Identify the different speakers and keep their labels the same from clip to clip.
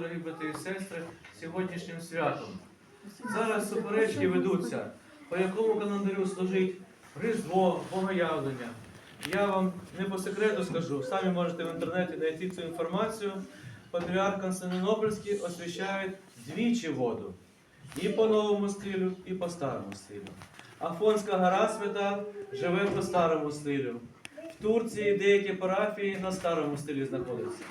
Speaker 1: дорогі брати і сестри, сьогоднішнім святом. Зараз суперечки ведуться, по якому календарю служить Різдво, Богоявлення. Я вам не по секрету скажу, самі можете в інтернеті знайти цю інформацію. Патріарх Константинопольський освящає двічі воду. І по новому стилю, і по старому стилю. Афонська гора свята живе по старому стилю. В Турції деякі парафії на старому стилі знаходяться.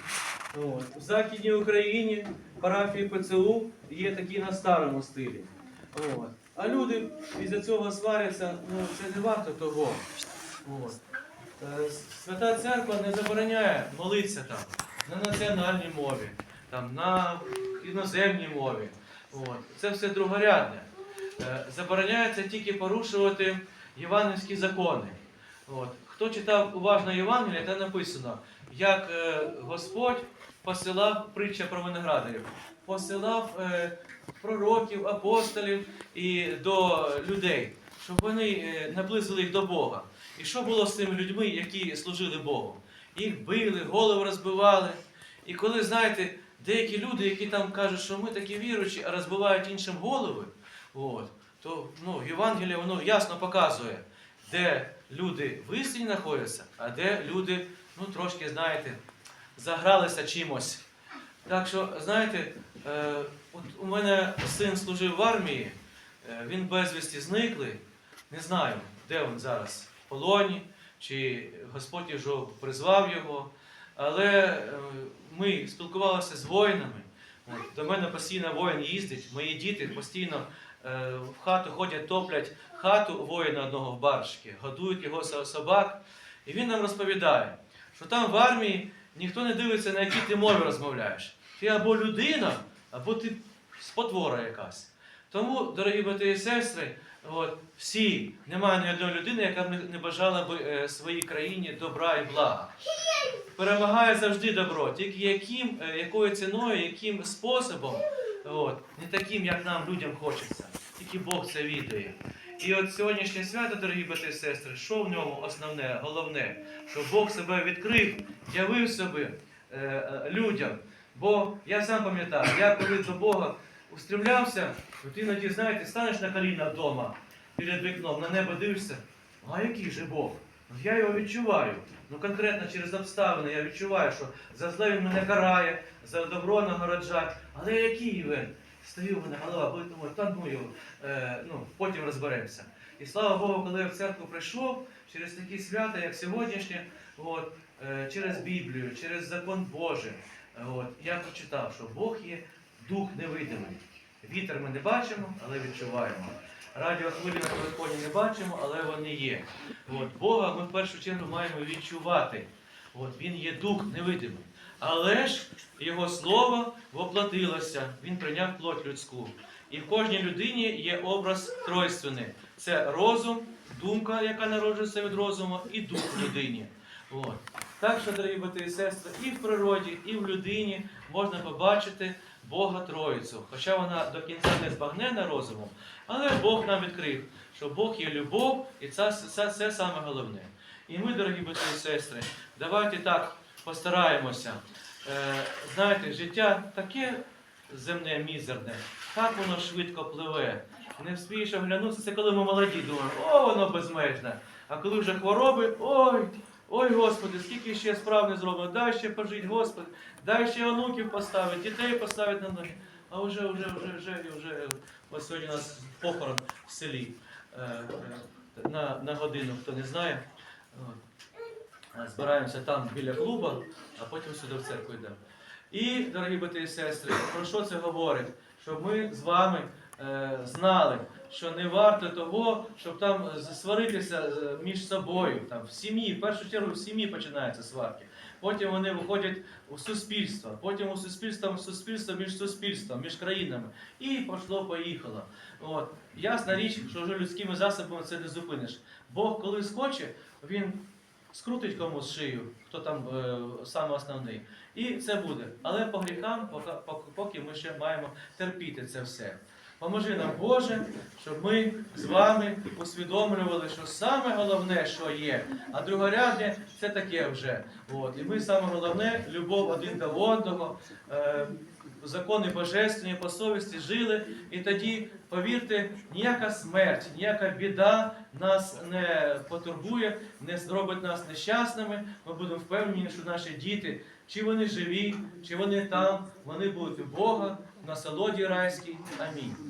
Speaker 1: От. В Західній Україні парафії ПЦУ є такі на старому стилі. От. А люди після цього сваряться, ну це не варто того. От. Е, Свята Церква не забороняє молитися там на національній мові, там, на іноземній мові. От. Це все другорядне. Е, Забороняється тільки порушувати євангельські закони. От. Хто читав уважно Євангеліє, там написано, як е, Господь посилав притча про виноградарів, посилав е, пророків, апостолів і до людей, щоб вони е, наблизили їх до Бога. І що було з тими людьми, які служили Богу? Їх били, голови розбивали. І коли, знаєте, деякі люди, які там кажуть, що ми такі віруючі, а розбивають іншим голови, от, то ну, Євангеліє воно ясно показує, де люди в істині знаходяться, а де люди, ну, трошки, знаєте, загралися чимось. Так що, знаєте, е, от у мене син служив в армії, е, він безвісті зниклий. Не знаю, де він зараз, в полоні, чи Господь вже призвав його. Але е, ми спілкувалися з воїнами. До мене постійно воїн їздить, мої діти постійно е, в хату ходять, топлять хату воїна одного в баршки, годують його собак. І він нам розповідає, що там в армії ніхто не дивиться, на якій ти мові розмовляєш. Ти або людина, або ти спотвора якась. Тому, дорогі брати і сестри, от, всі, немає ні одної людини, яка б не- бажала би е, своїй країні добра і блага. Перемагає завжди добро, тільки яким, е, якою ціною, яким способом, от, не таким, як нам людям хочеться. Тільки Бог це відає. І от сьогоднішнє свято, дорогі брати і сестри, що в ньому основне, головне, що Бог себе відкрив, явив себе е, е, людям. Бо я сам пам'ятаю, я коли до Бога устремлявся, то іноді, знаєте, станеш на коліна вдома перед вікном, на небо дивишся, а який же Бог? Ну, Я його відчуваю. Ну конкретно через обставини я відчуваю, що за зле він мене карає, за добро нагороджає. Але який він? Стою в мене голова, болить, думаю, та ну е, ну, потім розберемося. І слава Богу, коли я в церкву прийшов, через такі свята, як сьогоднішнє, от, е, через Біблію, через закон Божий, я прочитав, що Бог є дух невидимий. Вітер ми не бачимо, але відчуваємо. Радіохвилі на телефоні не бачимо, але вони є. От, Бога ми в першу чергу маємо відчувати. От, він є дух невидимий. Але ж Його слово воплотилося, Він прийняв плоть людську. І в кожній людині є образ тройственний. Це розум, думка, яка народжується від розуму, і дух людині. От. Так що, дорогі брати і сестри, і в природі, і в людині можна побачити Бога Троїцю. Хоча вона до кінця не збагнена розумом, але Бог нам відкрив, що Бог є любов, і це, це, це саме головне. І ми, дорогі брати і сестри, давайте так постараємося. Е, знаєте, життя таке земне, мізерне, так воно швидко пливе. Не вспієш оглянутися, це коли ми молоді думаємо, о, воно безмежне. А коли вже хвороби, ой, ой, Господи, скільки ще справ не зроблено, дай ще пожить, Господи, дай ще онуків поставити, дітей поставити на ноги. А вже, вже, вже, вже, вже, ось сьогодні у нас похорон в селі е, е, на, на годину, хто не знає. Збираємося там біля клуба, а потім сюди в церкву йдемо. І, дорогі брати і сестри, про що це говорить? Щоб ми з вами е, знали, що не варто того, щоб там сваритися е, між собою, там, в сім'ї, в першу чергу в сім'ї починаються сварки. Потім вони виходять у суспільство, потім у суспільство, суспільство між суспільством, між країнами. І пішло-поїхало. Ясна річ, що вже людськими засобами це не зупиниш. Бог, коли схоче, він скрутить комусь шию, хто там е, саме основний. І це буде. Але по гріхам, поки, поки- ми ще маємо терпіти це все. Поможи нам, Боже, щоб ми з вами усвідомлювали, що саме головне, що є, а другорядне це таке вже. От. І ми саме головне любов один до одного, е, закони божественні по совісті жили. І тоді, повірте, ніяка смерть, ніяка біда нас не потурбує, не зробить нас нещасними. Ми будемо впевнені, що наші діти, чи вони живі, чи вони там, вони будуть у Бога в насолоді райській. Амінь.